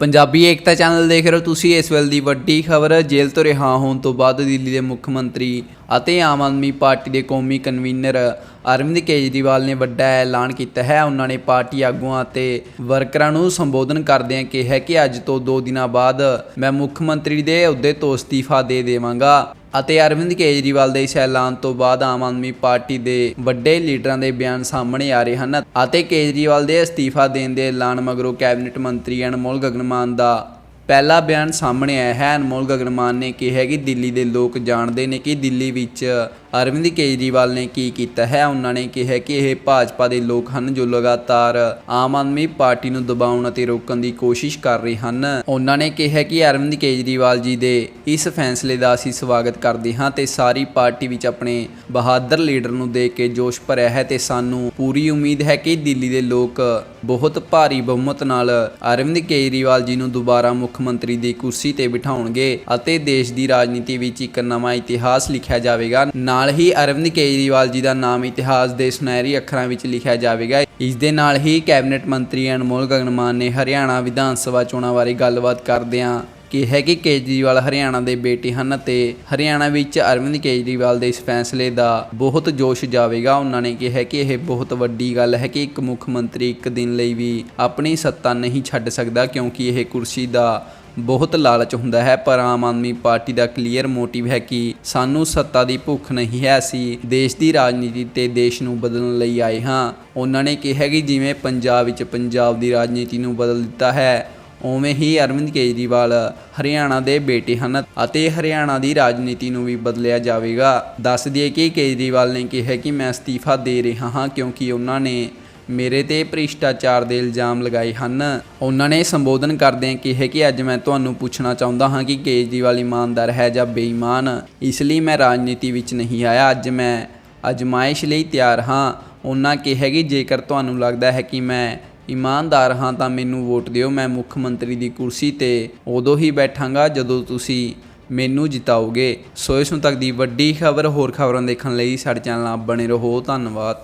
ਪੰਜਾਬੀ ਏਕਤਾ channel ਦੇਖ ਰਹੇ ਹੋ ਤੁਸੀਂ, ਇਸ ਵੇਲੇ ਦੀ ਵੱਡੀ ਖਬਰ, ਜੇਲ੍ਹ ਤੋਂ ਰਿਹਾ ਹੋਣ ਤੋਂ ਬਾਅਦ ਦਿੱਲੀ ਦੇ ਮੁੱਖ ਮੰਤਰੀ ਅਤੇ ਆਮ ਆਦਮੀ ਪਾਰਟੀ ਦੇ ਕੌਮੀ ਕਨਵੀਨਰ ਅਰਵਿੰਦ ਕੇਜਰੀਵਾਲ ਨੇ ਵੱਡਾ ਐਲਾਨ ਕੀਤਾ ਹੈ। ਉਹਨਾਂ ਨੇ ਪਾਰਟੀ ਆਗੂਆਂ ਅਤੇ ਵਰਕਰਾਂ ਨੂੰ ਸੰਬੋਧਨ ਕਰਦਿਆਂ ਕਿਹਾ ਕਿ ਅੱਜ ਤੋਂ 2 ਦਿਨਾਂ ਬਾਅਦ ਮੈਂ ਮੁੱਖ ਮੰਤਰੀ ਦੇ ਅਹੁਦੇ ਤੋਂ ਅਸਤੀਫਾ ਦੇ ਦੇਵਾਂਗਾ। ਅਤੇ ਅਰਵਿੰਦ ਕੇਜਰੀਵਾਲ ਦੇ ਇਸ ਐਲਾਨ ਤੋਂ ਬਾਅਦ ਆਮ ਆਦਮੀ ਪਾਰਟੀ ਦੇ ਵੱਡੇ ਲੀਡਰਾਂ ਦੇ ਬਿਆਨ ਸਾਹਮਣੇ ਆ ਰਹੇ ਹਨ ਅਤੇ ਕੇਜਰੀਵਾਲ ਦੇ ਅਸਤੀਫਾ ਦੇਣ ਦੇ ਐਲਾਨ ਮਗਰੋਂ ਕੈਬਨਿਟ ਮੰਤਰੀ ਅਨਮੋਲ ਗਗਨਮਾਨ ਦਾ ਪਹਿਲਾ ਬਿਆਨ ਸਾਹਮਣੇ ਆਇਆ ਹੈ। ਅਨਮੋਲ ਗਗਨਮਾਨ ਨੇ ਕਿਹਾ ਕਿ ਦਿੱਲੀ ਦੇ ਲੋਕ ਜਾਣਦੇ ਨੇ ਕਿ ਦਿੱਲੀ ਵਿੱਚ ਅਰਵਿੰਦ ਕੇਜਰੀਵਾਲ ਨੇ ਕੀ ਕੀਤਾ ਹੈ? ਉਹਨਾਂ ਨੇ ਕਿਹਾ ਕਿ ਇਹ ਭਾਜਪਾ ਦੇ ਲੋਕ ਹਨ ਜੋ ਲਗਾਤਾਰ ਆਮ ਆਦਮੀ ਪਾਰਟੀ ਨੂੰ ਦਬਾਉਣ ਅਤੇ ਰੋਕਣ ਦੀ ਕੋਸ਼ਿਸ਼ ਕਰ ਰਹੇ ਹਨ। ਉਹਨਾਂ ਨੇ ਕਿਹਾ ਕਿ ਅਰਵਿੰਦ ਕੇਜਰੀਵਾਲ ਜੀ ਦੇ ਇਸ ਫੈਸਲੇ ਦਾ ਅਸੀਂ ਸਵਾਗਤ ਕਰਦੇ ਹਾਂ ਤੇ ਸਾਰੀ ਪਾਰਟੀ ਵਿੱਚ ਆਪਣੇ ਬਹਾਦਰ ਲੀਡਰ ਨੂੰ ਦੇਖ ਕੇ ਜੋਸ਼ ਭਰਿਆ ਹੈ ਤੇ ਸਾਨੂੰ ਪੂਰੀ ਉਮੀਦ ਹੈ ਕਿ ਦਿੱਲੀ ਦੇ ਲੋਕ ਬਹੁਤ ਭਾਰੀ ਬਹੁਮਤ ਨਾਲ ਅਰਵਿੰਦ ਕੇਜਰੀਵਾਲ ਜੀ ਨੂੰ ਦੁਬਾਰਾ ਮੁੱਖ ਮੰਤਰੀ ਦੀ ਕੁਰਸੀ ਤੇ ਬਿਠਾਉਣਗੇ ਅਤੇ ਦੇਸ਼ ਦੀ ਰਾਜਨੀਤੀ ਵਿੱਚ ਇੱਕ ਨਵਾਂ ਇਤਿਹਾਸ ਲਿਖਿਆ ਜਾਵੇਗਾ। ਨਾ ਨਾਲ ਹੀ ਅਰਵਿੰਦ ਕੇਜਰੀਵਾਲ ਜੀ ਦਾ ਨਾਮ ਇਤਿਹਾਸ ਦੇ ਸੁਨਹਿਰੀ ਅੱਖਰਾਂ ਵਿੱਚ ਲਿਖਿਆ ਜਾਵੇਗਾ। ਇਸ ਦੇ ਨਾਲ ਹੀ ਕੈਬਨਿਟ ਮੰਤਰੀ ਅਨਮੋਲ ਗਗਨਮਾਨ ਨੇ ਹਰਿਆਣਾ ਵਿਧਾਨ ਸਭਾ ਚੋਣਾਂ ਬਾਰੇ ਗੱਲਬਾਤ ਕਰਦਿਆਂ ਕਿਹਾ ਕਿ ਕੇਜਰੀਵਾਲ ਹਰਿਆਣਾ ਦੇ ਬੇਟੇ ਹਨ ਅਤੇ ਹਰਿਆਣਾ ਵਿੱਚ ਅਰਵਿੰਦ ਕੇਜਰੀਵਾਲ ਦੇ ਇਸ ਫੈਸਲੇ ਦਾ ਬਹੁਤ ਜੋਸ਼ ਜਾਵੇਗਾ। ਉਹਨਾਂ ਨੇ ਕਿਹਾ ਕਿ ਇਹ ਬਹੁਤ ਵੱਡੀ ਗੱਲ ਹੈ ਕਿ ਇੱਕ ਮੁੱਖ ਮੰਤਰੀ ਇੱਕ ਦਿਨ ਲਈ ਵੀ ਆਪਣੀ ਸੱਤਾ ਨਹੀਂ ਛੱਡ ਸਕਦਾ ਕਿਉਂਕਿ ਇਹ ਕੁਰਸੀ ਦਾ ਬਹੁਤ ਲਾਲਚ ਹੁੰਦਾ ਹੈ, ਪਰ ਆਮ ਆਦਮੀ ਪਾਰਟੀ ਦਾ ਕਲੀਅਰ ਮੋਟਿਵ ਹੈ ਕਿ ਸਾਨੂੰ ਸੱਤਾ ਦੀ ਭੁੱਖ ਨਹੀਂ ਹੈ। ਅਸੀਂ ਦੇਸ਼ ਦੀ ਰਾਜਨੀਤੀ ਤੇ ਦੇਸ਼ ਨੂੰ ਬਦਲਣ ਲਈ ਆਏ ਹਾਂ। ਉਹਨਾਂ ਨੇ ਕਿਹਾ ਕਿ ਜਿਵੇਂ ਪੰਜਾਬ ਵਿੱਚ ਪੰਜਾਬ ਦੀ ਰਾਜਨੀਤੀ ਨੂੰ ਬਦਲ ਦਿੱਤਾ ਹੈ, ਉਵੇਂ ਹੀ ਅਰਵਿੰਦ ਕੇਜਰੀਵਾਲ ਹਰਿਆਣਾ ਦੇ ਬੇਟੇ ਹਨ ਅਤੇ ਹਰਿਆਣਾ ਦੀ ਰਾਜਨੀਤੀ ਨੂੰ ਵੀ ਬਦਲਿਆ ਜਾਵੇਗਾ। ਦੱਸ ਦਈਏ ਕਿ ਕੇਜਰੀਵਾਲ ਨੇ ਕਿਹਾ ਕਿ ਮੈਂ ਅਸਤੀਫਾ ਦੇ ਰਿਹਾ ਹਾਂ ਕਿਉਂਕਿ ਉਹਨਾਂ ਨੇ ਮੇਰੇ ਤੇ ਭ੍ਰਿਸ਼ਟਾਚਾਰ ਦੇ ਇਲਜ਼ਾਮ ਲਗਾਏ ਹਨ। ਉਹਨਾਂ ਨੇ ਸੰਬੋਧਨ ਕਰਦਿਆਂ ਕਿਹਾ ਕਿ ਅੱਜ ਮੈਂ ਤੁਹਾਨੂੰ ਪੁੱਛਣਾ ਚਾਹੁੰਦਾ ਹਾਂ ਕਿ ਕੇਜਰੀਵਾਲ ਇਮਾਨਦਾਰ ਹੈ ਜਾਂ ਬੇਈਮਾਨ। ਇਸ ਲਈ ਮੈਂ ਰਾਜਨੀਤੀ ਵਿੱਚ ਨਹੀਂ ਆਇਆ। ਅੱਜ ਮੈਂ ਅਜਮਾਇਸ਼ ਲਈ ਤਿਆਰ ਹਾਂ। ਉਹਨਾਂ ਕਿਹਾ ਕਿ ਜੇਕਰ ਤੁਹਾਨੂੰ ਲੱਗਦਾ ਹੈ ਕਿ ਮੈਂ ਇਮਾਨਦਾਰ ਹਾਂ ਤਾਂ ਮੈਨੂੰ ਵੋਟ ਦਿਓ। ਮੈਂ ਮੁੱਖ ਮੰਤਰੀ ਦੀ ਕੁਰਸੀ ਤੇ ਉਦੋਂ ਹੀ ਬੈਠਾਂਗਾ ਜਦੋਂ ਤੁਸੀਂ ਮੈਨੂੰ ਜਿਤਾਓਗੇ। ਸੋ ਇਸ ਨੂੰ ਤੱਕ ਦੀ ਵੱਡੀ ਖਬਰ ਹੋਰ ਖਬਰਾਂ ਦੇਖਣ ਲਈ ਸਾਡੇ ਚੈਨਲ ਨਾਲ ਬਣੇ ਰਹੋ। ਧੰਨਵਾਦ।